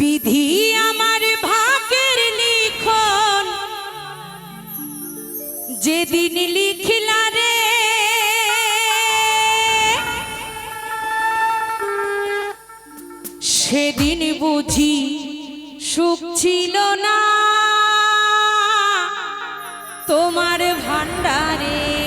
বিধি আমার ভাগের লিখন। যেদিন লিখিলা রে সেদিন বুঝি সুখ ছিল না। তোমার ভান্ডারে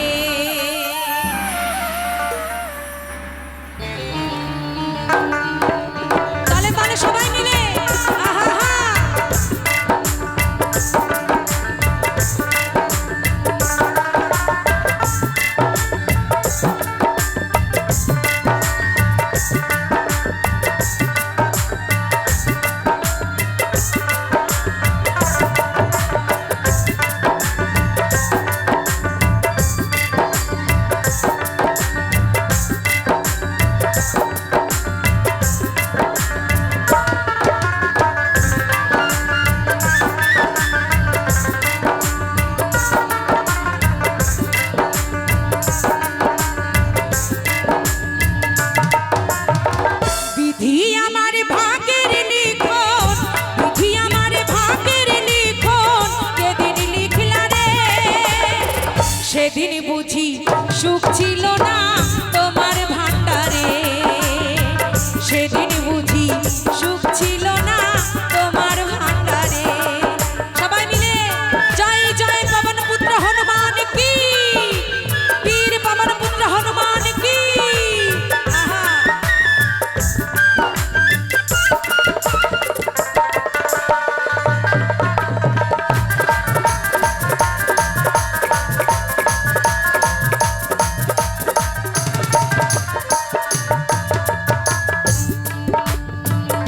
সেদিন বুঝি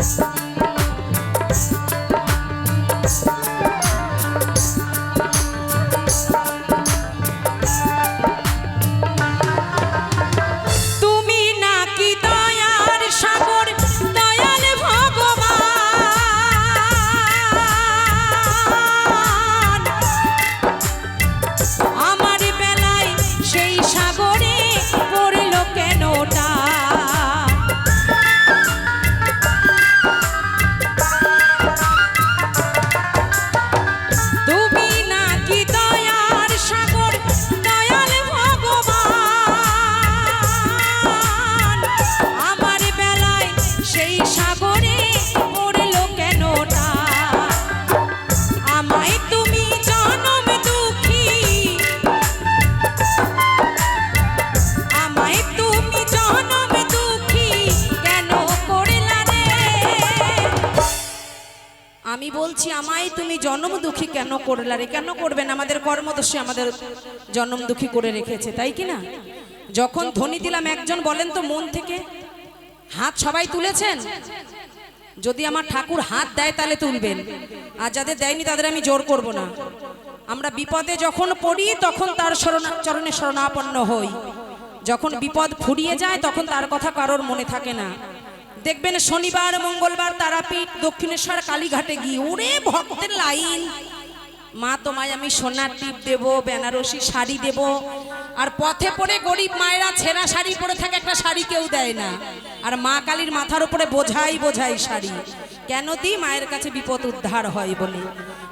তুমি জন্ম দুঃখী কেন করলা রে? কেন করবেন আমাদের কর্মদর্শী আমাদের জন্ম দুঃখী করে রেখেছে, তাই কি না? যখন ধ্বনি দিলাম, একজন বলেন তো মন থেকে, হাত সবাই তুলেছেন? যদি আমার ঠাকুর হাত দেয় তাহলে তুলবেন, আর যাদের দেয়নি তাদের আমি জোর করব না। আমরা বিপদে যখন পড়ি, তখন তার চরণে শরণাপন্ন হই। যখন বিপদ ফুরিয়ে যায়, তখন তার কথা কারোর মনে থাকে না। দেখবেন শনিবার, মঙ্গলবার তারাপীঠ, দক্ষিণেশ্বর, কালীঘাটে গিয়ে ওরে ভক্তের লাইন। মা, তোমায় আমি সোনার টিপ দেব, বেনারসি শাড়ি দেব। আর পথে পড়ে গরিব মায়েরা ছেঁড়া শাড়ি পরে থাকে, একটা শাড়ি কেউ দেয় না। আর মা কালীর মাথার উপরে বোঝাই বোঝাই শাড়ি। কেন দিই? মায়ের কাছে বিপদ উদ্ধার হয় বলে।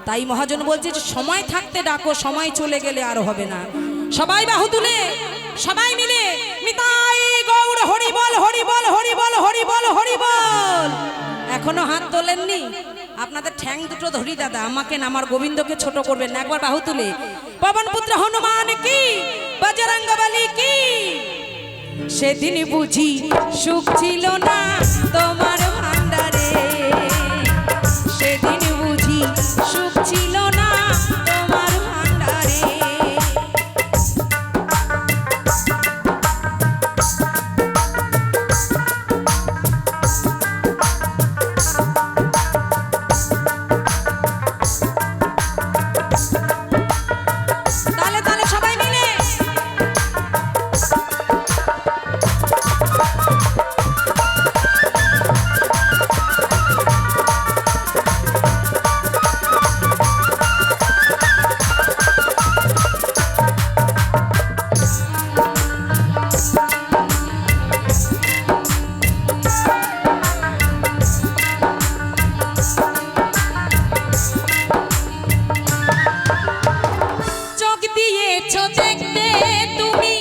তাই মহাজন বলছে সময় থাকতে ডাকো, সময় চলে গেলে আর হবে না। সবাই বাহু তুলে। সবাই মিলে নিতাই গৌড় হরি বল হরি বল হরি বল হরি বল হরি বল এখনও হাত তোলেননি? আপনাদের ঠ্যাং দুটো ধরি, দাদা। আমাকে না, আমার গোবিন্দকে ছোট করবেন না। একবার বাহু তুলে। পবন পুত্র হনুমান কি? বজরঙ্গ বলি কি? সেদিন বুঝি সুখ ছিল না তোমার দেখতে তুমি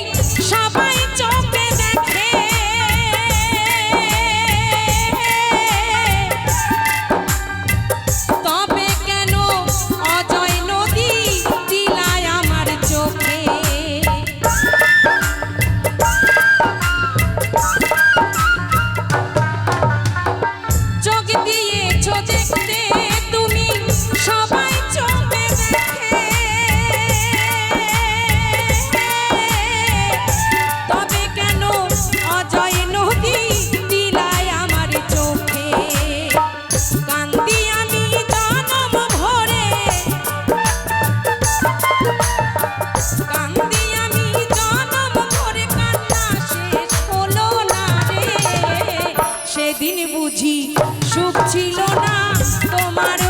সুখ ছিল না তোমার